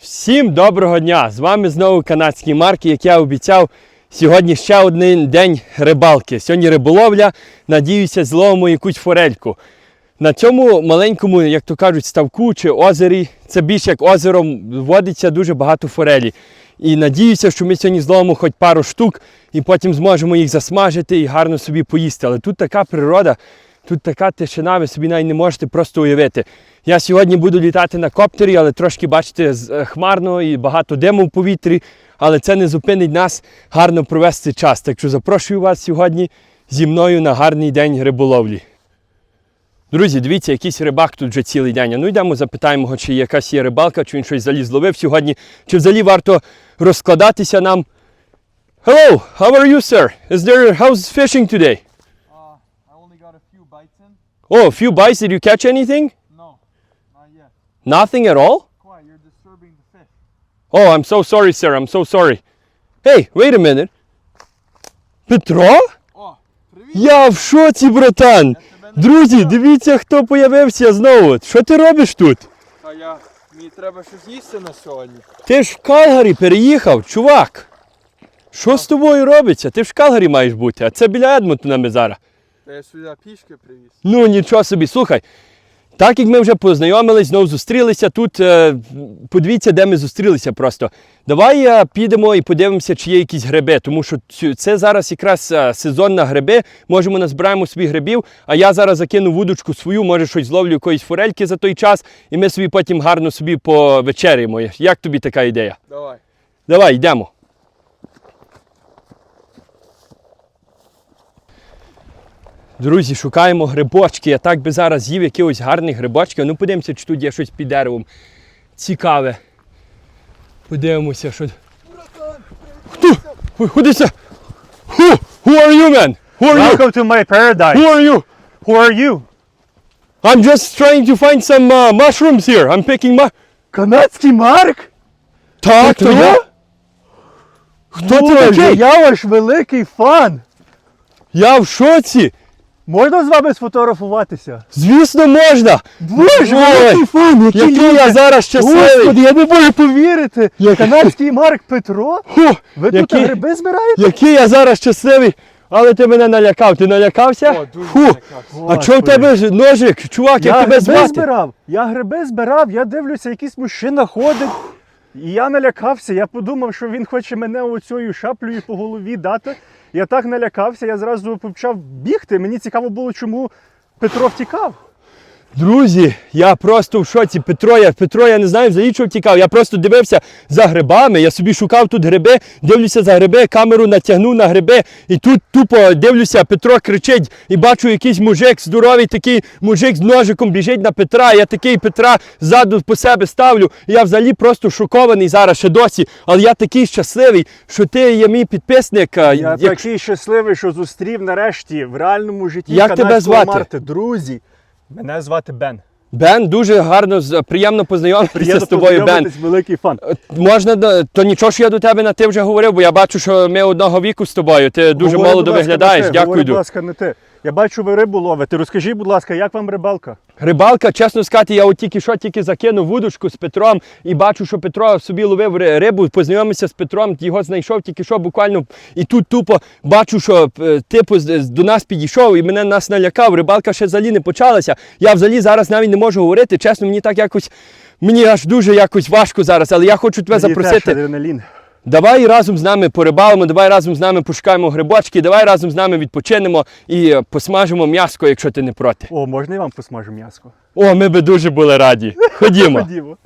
Всім доброго дня! З вами знову канадський Марк, і як я обіцяв, сьогодні ще один день рибалки. Сьогодні риболовля. Надіюся, зловимо якусь форельку. На цьому маленькому, як то кажуть, ставку чи озері, це більш як озером, водиться дуже багато форелі. І надіюся, що ми сьогодні зловимо хоч пару штук і потім зможемо їх засмажити і гарно собі поїсти. Але тут така природа, тут така тишина, ви собі навіть не можете просто уявити. Я сьогодні буду літати на коптері, але трошки, бачите, е, хмарно і багато диму в повітрі, але це не зупинить нас гарно провести час. Так що запрошую вас сьогодні зі мною на гарний день риболовлі. Друзі, дивіться, якийсь рибак тут вже цілий день. Ну йдемо, запитаємо його, чи якась є рибалка, чи він щось взагалі зловив сьогодні, чи взагалі варто розкладатися нам. Hello, how are you, sir? Is there how's fishing today? Uh, I only got a few bites in. Oh, a few bites. Did you catch anything? No, not yet. Nothing at all? Quiet, you're disturbing the fish. Oh, I'm so sorry, sir. I'm so sorry. Hey, wait a minute. Петро? О, привіт! Я в шоці, братан. Тебе не Друзі, дивіться, хто появився знову. Що ти робиш тут? А я, мені треба щось їсти на сьогодні. Ти ж в Калгарі переїхав, чувак. Що з тобою робиться? Ти ж в Калгарі маєш бути, а це біля Едмонтона ми зараз. Та я сюди пішки привіз. Ну нічого собі, слухай. Так як ми вже познайомились, знову зустрілися тут. е, Подивіться, де ми зустрілися просто. Давай е, підемо і подивимося, чи є якісь гриби, тому що цю- це зараз якраз е, сезон на гриби. Можемо назбираємо собі грибів, а я зараз закину вудочку свою, може щось зловлю якоїсь форельки за той час, і ми собі потім гарно собі повечеряємо. Як тобі така ідея? Давай. Давай, йдемо. Друзі, шукаємо грибочки. Я так би зараз з'їв якихось гарних грибочків. Ну подивимося, чи тут є щось під деревом. Цікаве. Подивимося, що. Хто? Ходися! Who? Who are you, man? Who are you? Welcome to my paradise. Who are you? Who are you? I'm just trying to find some uh, mushrooms here. I'm picking my... Канадський Марк? Так, то я? Хто ти Боже, такий? Я ваш великий фан. Я в шоці! Можна з вами сфотографуватися? Звісно, можна! Боже, Ой, великий фан, який Який я зараз щасливий! Господи, я не можу повірити. Який- Канадський Марк Петро? Фу, Ви тут гриби збираєте? який я зараз щасливий! Але ти мене налякав. Ти налякався? О, дуже Фу. налякався. А чого в тебе ножик? Чувак, як Я тебе гриби звати? збирав. Я гриби збирав, я дивлюся, якийсь мужчина ходить. І я налякався. Я подумав, що він хоче мене оцею шаплею по голові дати. Я так налякався, я зразу почав бігти. Мені цікаво було, чому Петро втікав. Друзі, я просто в шоці. Петро, я, Петро, я не знаю, взагалі чого втікав. Я просто дивився за грибами. Я собі шукав тут гриби, дивлюся за гриби, камеру натягнув на гриби. І тут тупо дивлюся, Петро кричить і бачу якийсь мужик, здоровий такий мужик з ножиком біжить на Петра. Я такий Петра ззаду по себе ставлю. І я взагалі просто шокований зараз ще досі. Але я такий щасливий, що ти є мій підписник. Я як- такий щасливий, що зустрів нарешті в реальному житті Як тебе звати? Марти. Друзі, мене звати Бен. Бен, дуже гарно, приємно познайомитися Приємно з тобою, Бен. великий фан. Е, Можна, то нічого, що я до тебе на ти вже говорив, бо я бачу, що ми одного віку з тобою. Ти дуже Говори, молодо виглядаєш. Дякую. Говори, будь ласка, не ти. Я бачу, ви рибу ловите. Розкажіть, будь ласка, як вам рибалка? Рибалка, чесно сказати, я от тільки що тільки закинув вудочку з Петром і бачу, що Петро собі ловив рибу, познайомився з Петром, його знайшов тільки що буквально. І тут тупо бачу, що е, типу до нас підійшов і мене нас налякав. Рибалка ще взагалі не почалася. Я взагалі зараз навіть не можу говорити. Чесно, мені так якось. Мені аж дуже якось важко зараз, але я хочу тебе Мені запросити. теж адреналін. Давай разом з нами порибалимо, давай разом з нами пошукаємо грибочки, давай разом з нами відпочинемо і е, посмажимо м'яско, якщо ти не проти. О, можна я вам посмажу м'яско? О, ми би дуже були раді. Ходімо. Ходімо.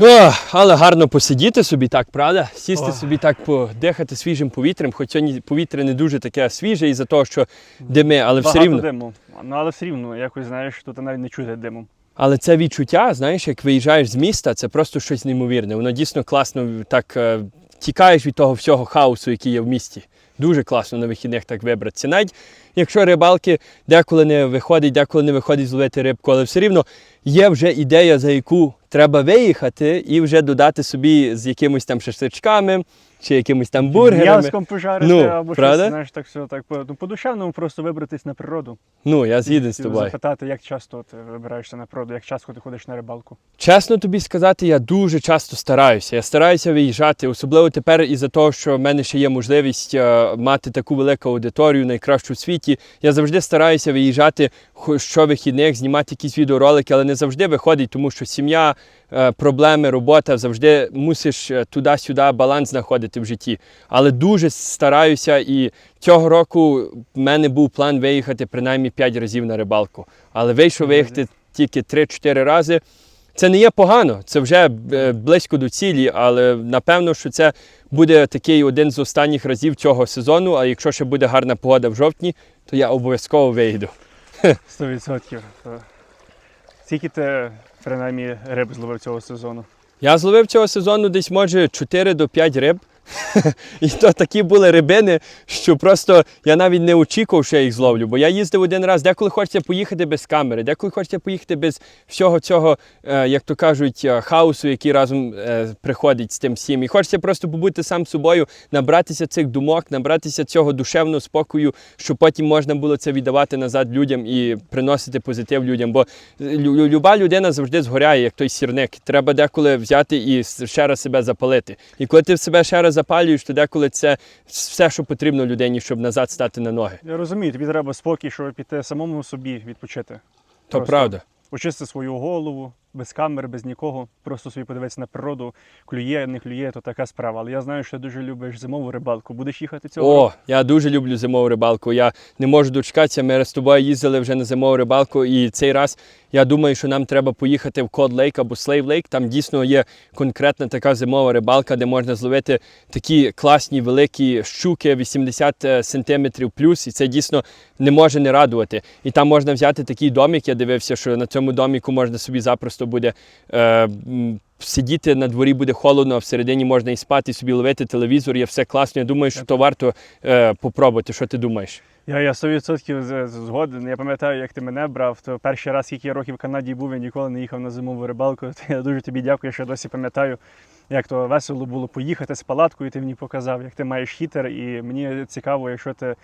О, але гарно посидіти собі так, правда? Сісти О. собі так подихати свіжим повітрям, хоч сьогодні повітря не дуже таке свіже із-за того, що дими, але все Багато рівно. диму. Ну, але все рівно, якось знаєш, тут навіть не чути диму. Але це відчуття, знаєш, як виїжджаєш з міста, це просто щось неймовірне. Воно дійсно класно так е, тікаєш від того всього хаосу, який є в місті. Дуже класно на вихідних так вибратися. Навіть якщо рибалки деколи не виходить, деколи не виходить зловити рибку, але все рівно є вже ідея, за яку треба виїхати і вже додати собі з якимось там шашличками чи якимись там бургерами. М'яском пожарити Ну, або правда? щось, знаєш, так все так по, ну, по-душевному просто вибратись на природу. Ну, я згіден з тобою. Запитати, як часто ти вибираєшся на природу, як часто ти ходиш на рибалку. Чесно тобі сказати, я дуже часто стараюся. Я стараюся виїжджати, особливо тепер із-за того, що в мене ще є можливість е, мати таку велику аудиторію, найкращу в світі. Я завжди стараюся виїжджати хо- щовихідних, знімати якісь відеоролики, але не завжди виходить, тому що сім'я, е, проблеми, робота завжди мусиш е, туди-сюди баланс знаходити в житті. Але дуже стараюся і цього року в мене був план виїхати принаймні 5 разів на рибалку. Але вийшов виїхати тільки 3-4 рази. Це не є погано, це вже е, близько до цілі, але напевно, що це буде такий один з останніх разів цього сезону. А якщо ще буде гарна погода в жовтні, то я обов'язково вийду. 100%. Скільки ти принаймні риб зловив цього сезону? Я зловив цього сезону десь може 4 до 5 риб. І то такі були рибини, що просто я навіть не очікував, що я їх зловлю. Бо я їздив один раз, деколи хочеться поїхати без камери, деколи хочеться поїхати без всього цього, е, як то кажуть, е, хаосу, який разом е, приходить з тим всім. І хочеться просто побути сам собою, набратися цих думок, набратися цього душевного спокою, щоб потім можна було це віддавати назад людям і приносити позитив людям. Бо люба людина завжди згоряє, як той сірник. Треба деколи взяти і ще раз себе запалити. І коли ти себе ще раз запалюєш, то деколи це все, що потрібно людині, щоб назад стати на ноги. Я розумію, тобі треба спокій, щоб піти самому собі відпочити. То Просто правда. Очисти свою голову, без камер, без нікого. Просто собі подивитися на природу, клює, не клює, то така справа. Але я знаю, що ти дуже любиш зимову рибалку. Будеш їхати цього року? О, я дуже люблю зимову рибалку. Я не можу дочекатися. Ми з тобою їздили вже на зимову рибалку, і цей раз я думаю, що нам треба поїхати в Код Лейк або Слейв Лейк. Там дійсно є конкретна така зимова рибалка, де можна зловити такі класні великі щуки 80 сантиметрів плюс, і це дійсно не може не радувати. І там можна взяти такий домик. Я дивився, що на цьому доміку можна собі запросто буде. Е, Сидіти на дворі буде холодно, а всередині можна і спати, собі ловити телевізор, є все класно. Я думаю, що то варто е, попробувати. Що ти думаєш? Я, я 100% з- з- згоден. Я пам'ятаю, як ти мене брав, то перший раз, скільки я років в Канаді був, я ніколи не їхав на зимову рибалку. То я дуже тобі дякую, що досі пам'ятаю, як то весело було поїхати з палаткою, ти мені показав, як ти маєш хітер, і мені цікаво, якщо ти.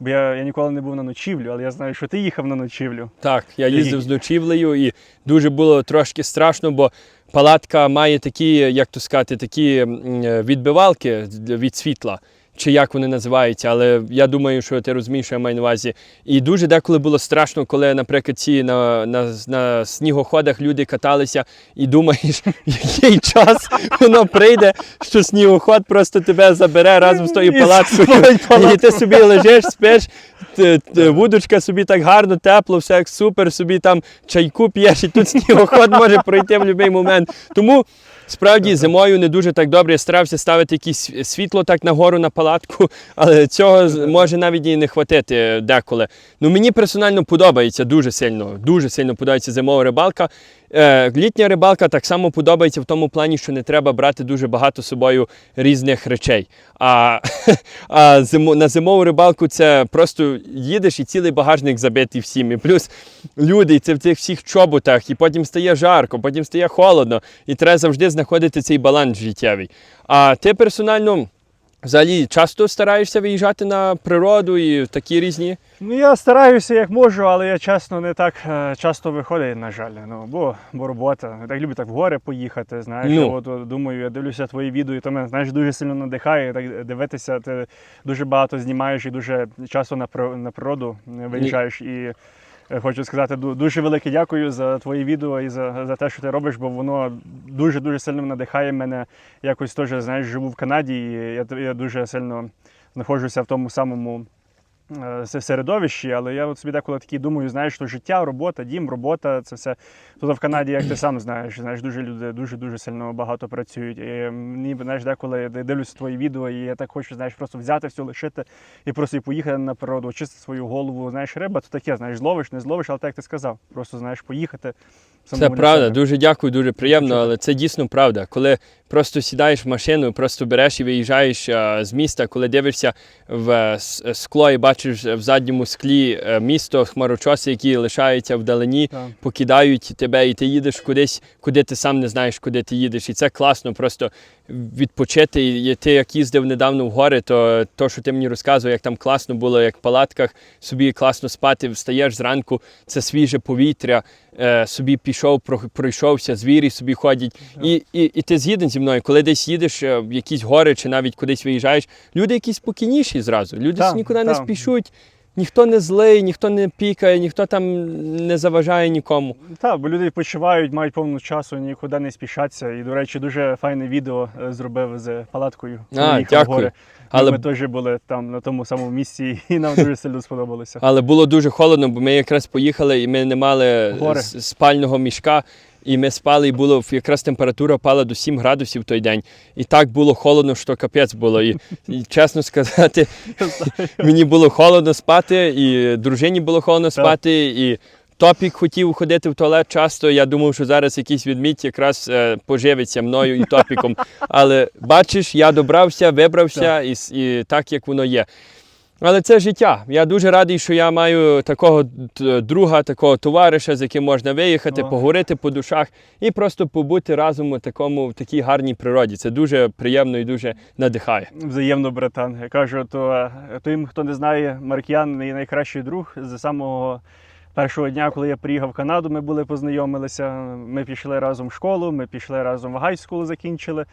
Бо я, я ніколи не був на ночівлю, але я знаю, що ти їхав на ночівлю. Так, я їздив з ночівлею і дуже було трошки страшно, бо палатка має такі, як то сказати, такі е, відбивалки від світла. Чи як вони називаються, але я думаю, що ти розумієш, що я маю на увазі. І дуже деколи було страшно, коли, наприклад, ці на, на, на снігоходах люди каталися і думаєш, який час воно прийде, що снігоход просто тебе забере разом з тою палаткою. І ти собі лежиш, спиш, вудочка собі так гарно, тепло, все як супер, собі там чайку п'єш, і тут снігоход може пройти в будь-який момент. Тому справді зимою не дуже так добре. Я старався ставити якесь світло так нагору на палатку, але цього може навіть і не хватити деколи. Ну мені персонально подобається дуже сильно, дуже сильно подобається зимова рибалка. Е, літня рибалка так само подобається в тому плані, що не треба брати дуже багато з собою різних речей. А, а зимо, на зимову рибалку це просто їдеш і цілий багажник забитий всім. І плюс люди, це в цих всіх чоботах, і потім стає жарко, потім стає холодно, і треба завжди знаходити цей баланс життєвий. А ти персонально взагалі часто стараєшся виїжджати на природу і такі різні. Ну я стараюся як можу, але я чесно не так е, часто виходить, на жаль. Ну бо, бо робота. Я так люблю так в гори поїхати. Знаєш, Ну. От, думаю, я дивлюся твої відео, і то мене знаєш дуже сильно надихає. Так дивитися, ти дуже багато знімаєш і дуже часто на на природу виїжджаєш. І хочу сказати ду- дуже велике дякую за твої відео і за, за те, що ти робиш, бо воно дуже дуже сильно надихає мене. Якось теж знаєш, живу в Канаді, і я, я дуже сильно знаходжуся в тому самому е, середовищі, але я от собі деколи такі думаю, знаєш, що життя, робота, дім, робота, це все. Тут в Канаді, як ти сам знаєш, знаєш, дуже люди дуже дуже сильно багато працюють. І мені знаєш, деколи я дивлюся твої відео, і я так хочу, знаєш, просто взяти все, лишити і просто і поїхати на природу, очистити свою голову. Знаєш, риба, то таке, знаєш, зловиш, не зловиш, але так як ти сказав. Просто знаєш, поїхати. Це правда, себе. дуже дякую, дуже приємно, але це дійсно правда. Коли просто сідаєш в машину, просто береш і виїжджаєш е, з міста, коли дивишся в скло і бачиш в задньому склі е, місто, хмарочоси, які лишаються вдалині, Так. покидають тебе, і ти їдеш кудись, куди ти сам не знаєш, куди ти їдеш. І це класно просто відпочити. І ти як їздив недавно в гори, то то, що ти мені розказував, як там класно було, як в палатках, собі класно спати, встаєш зранку, це свіже повітря, е, собі пішов, пройшовся, звірі собі ходять. І, і, і ти згіден зі мною, коли десь їдеш е, в якісь гори чи навіть кудись виїжджаєш, люди якісь спокійніші зразу. Люди нікуди не спішуть. Ніхто не злий, ніхто не пікає, ніхто там не заважає нікому. Так, бо люди відпочивають, мають повну часу, нікуди не спішаться. І, до речі, дуже файне відео е, зробив з палаткою. коли А, їхав в дякую. гори. Але Ми теж були там на тому самому місці, і нам дуже сильно сподобалося. Але було дуже холодно, бо ми якраз поїхали і ми не мали Гори. с- спального мішка. І ми спали, і було якраз температура впала до 7 градусів той день. І так було холодно, що капець було. І, і чесно сказати, мені було холодно спати, і дружині було холодно спати, і топік хотів ходити в туалет часто. Я думав, що зараз якийсь відмідь якраз е, поживиться мною і топіком. Але бачиш, я добрався, вибрався, і, і так як воно є. Але це життя. Я дуже радий, що я маю такого друга, такого товариша, з яким можна виїхати, О. поговорити по душах і просто побути разом у такому в такій гарній природі. Це дуже приємно і дуже надихає. Взаємно, братан. Я кажу, то е, тим, хто не знає, Маркіян мій найкращий друг з самого. Першого дня, коли я приїхав в Канаду, ми були познайомилися. Ми пішли разом в школу, ми пішли разом в гайскул, закінчили.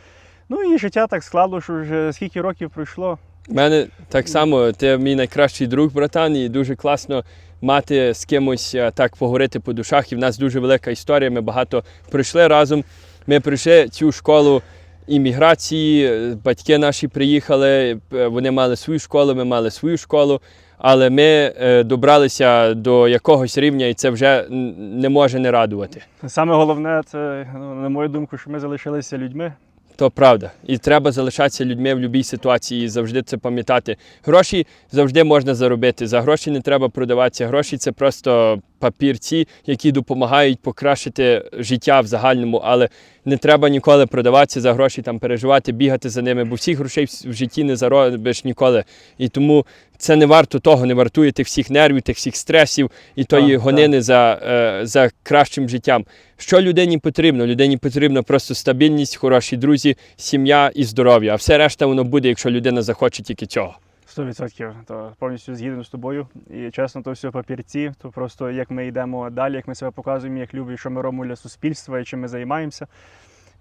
Ну і життя так склало, що вже скільки років пройшло. Мене так само, ти мій найкращий друг, братан, і дуже класно мати з кимось е, так поговорити по душах. І в нас дуже велика історія. Ми багато пройшли разом. Ми пройшли цю школу імміграції, е, батьки наші приїхали, е, вони мали свою школу, ми мали свою школу. Але ми добралися до якогось рівня, і це вже не може не радувати. Саме головне, це, ну, на мою думку, що ми залишилися людьми. То правда. І треба залишатися людьми в будь-якій ситуації і завжди це пам'ятати. Гроші завжди можна заробити. За гроші не треба продаватися. Гроші це просто папірці, які допомагають покращити життя в загальному, але не треба ніколи продаватися за гроші, там переживати, бігати за ними, бо всіх грошей в житті не заробиш ніколи. І тому це не варто того, не вартує тих всіх нервів, тих всіх стресів і тої Так, гонини за, е, за кращим життям. Що людині потрібно? Людині потрібно просто стабільність, хороші друзі, сім'я і здоров'я. А все решта воно буде, якщо людина захоче тільки цього. 100%. То повністю згідно з тобою. І чесно, то все папірці, то просто як ми йдемо далі, як ми себе показуємо, як любі, що ми робимо для суспільства і чим ми займаємося.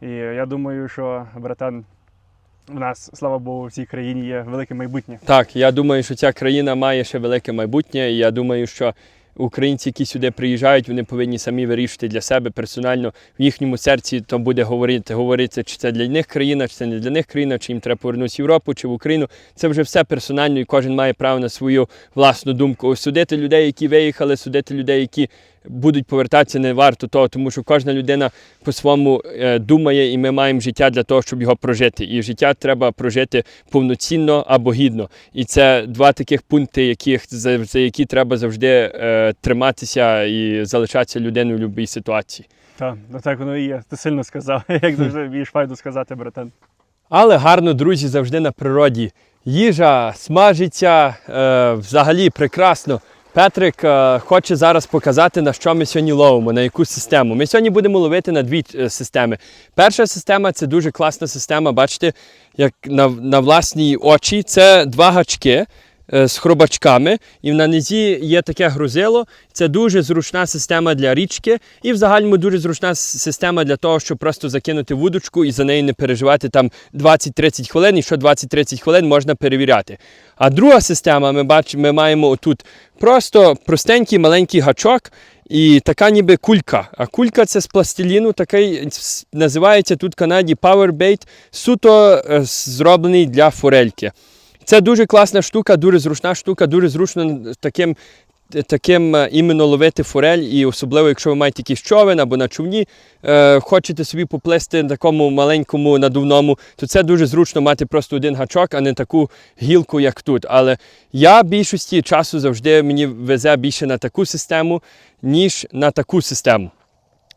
І я думаю, що братан. У нас, слава Богу, в цій країні є велике майбутнє. Так, я думаю, що ця країна має ще велике майбутнє, і я думаю, що українці, які сюди приїжджають, вони повинні самі вирішити для себе персонально в їхньому серці, то буде говорити, говорити, чи це для них країна, чи це не для них країна, чи їм треба повернутися в Європу, чи в Україну. Це вже все персонально, і кожен має право на свою власну думку. Судити людей, які виїхали, судити людей, які будуть повертатися, не варто того, тому що кожна людина по-своєму е, думає, і ми маємо життя для того, щоб його прожити. І життя треба прожити повноцінно або гідно. І це два таких пункти, яких за, за які треба завжди е, триматися і залишатися людиною в будь-якій ситуації. Так, ну так воно і є. Ти сильно сказав, як завжди вмієш файно сказати, братан. Але гарно, друзі, завжди на природі. Їжа смажиться е, взагалі прекрасно. Петрик е, хоче зараз показати, на що ми сьогодні ловимо, на яку систему. Ми сьогодні будемо ловити на дві е, системи. Перша система це дуже класна система. Бачите, як на, на власні очі. Це два гачки з хробачками, і на низі є таке грузило. Це дуже зручна система для річки, і в загальному дуже зручна система для того, щоб просто закинути вудочку і за неї не переживати там 20-30 хвилин, і що 20-30 хвилин можна перевіряти. А друга система, ми бачимо, ми маємо отут просто простенький маленький гачок. І така ніби кулька. А кулька це з пластиліну, такий називається тут в Канаді Powerbait, суто е, зроблений для форельки. Це дуже класна штука, дуже зручна штука, дуже зручно таким, таким е, іменно ловити форель, і особливо, якщо ви маєте якийсь човен або на човні, е, хочете собі поплисти на такому маленькому надувному, то це дуже зручно мати просто один гачок, а не таку гілку, як тут. Але я більшості часу завжди мені везе більше на таку систему, ніж на таку систему.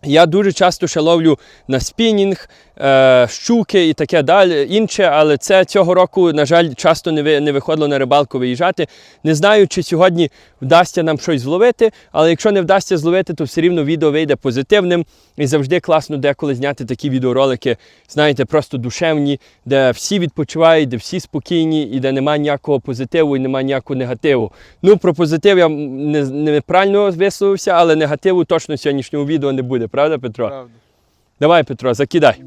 Я дуже часто ще ловлю на спінінг, е, щуки і таке далі інше, але це цього року, на жаль, часто не, ви, не виходило на рибалку виїжджати. Не знаю, чи сьогодні вдасться нам щось зловити, але якщо не вдасться зловити, то все рівно відео вийде позитивним. І завжди класно деколи зняти такі відеоролики, знаєте, просто душевні, де всі відпочивають, де всі спокійні і де немає ніякого позитиву і немає ніякого негативу. Ну, про позитив я неправильно висловився, але негативу точно в сьогоднішньому відео не буде, правда, Петро? Правда. Давай, Петро, закидай.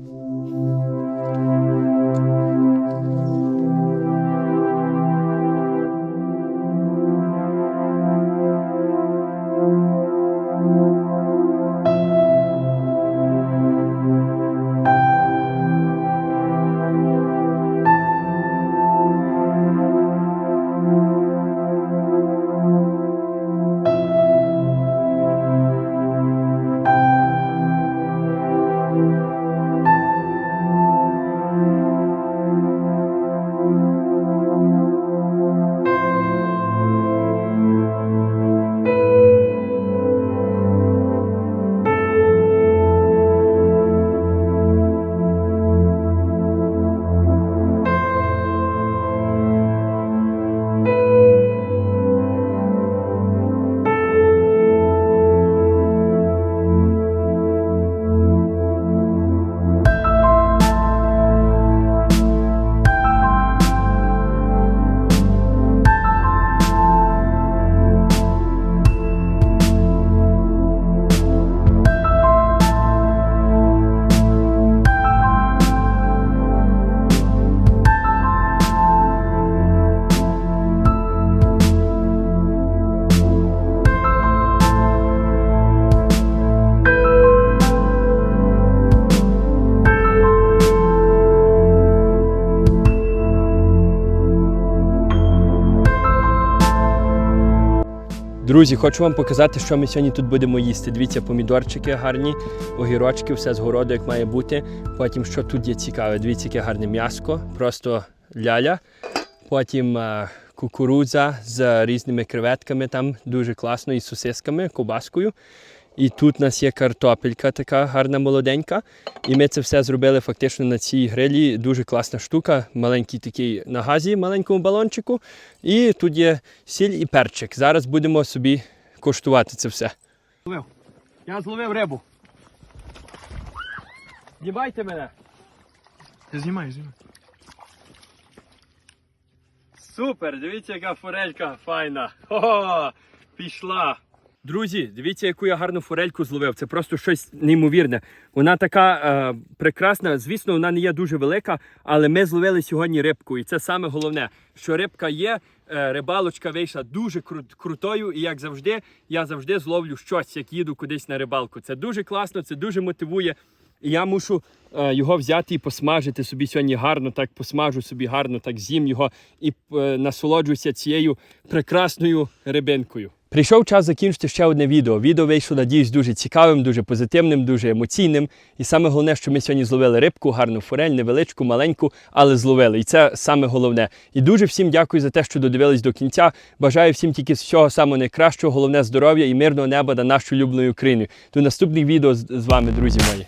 Друзі, хочу вам показати, що ми сьогодні тут будемо їсти. Дивіться, помідорчики гарні, огірочки, все з городу, як має бути. Потім, що тут є цікаве, дивіться, яке гарне м'яско, просто ляля. Потім а, кукурудза з різними креветками, там дуже класно, і сосисками, кобаскою. І тут у нас є картопелька така гарна молоденька. І ми це все зробили фактично на цій грилі. Дуже класна штука. Маленький такий на газі, маленькому балончику. І тут є сіль і перчик. Зараз будемо собі коштувати це все. Я зловив рибу. Знімайте мене. Знімай, знімай. Супер! Дивіться, яка форелька файна. Хо-хо! Пішла. Друзі, дивіться, яку я гарну форельку зловив. Це просто щось неймовірне. Вона така е, прекрасна. Звісно, вона не є дуже велика, але ми зловили сьогодні рибку. І це саме головне, що рибка є. е, Рибалочка вийшла дуже кру- крутою, і як завжди, я завжди зловлю щось, як їду кудись на рибалку. Це дуже класно, це дуже мотивує. І я мушу е, його взяти і посмажити собі сьогодні гарно, так посмажу собі гарно, так з'їм його і е, насолоджуюся цією прекрасною рибинкою. Прийшов час закінчити ще одне відео. Відео вийшло, надіюсь, дуже цікавим, дуже позитивним, дуже емоційним. І саме головне, що ми сьогодні зловили рибку, гарну форель, невеличку, маленьку, але зловили. І це саме головне. І дуже всім дякую за те, що додивились до кінця. Бажаю всім тільки всього самого найкращого, головне здоров'я і мирного неба над нашою улюбленою Україною. До наступних відео з вами, друзі мої.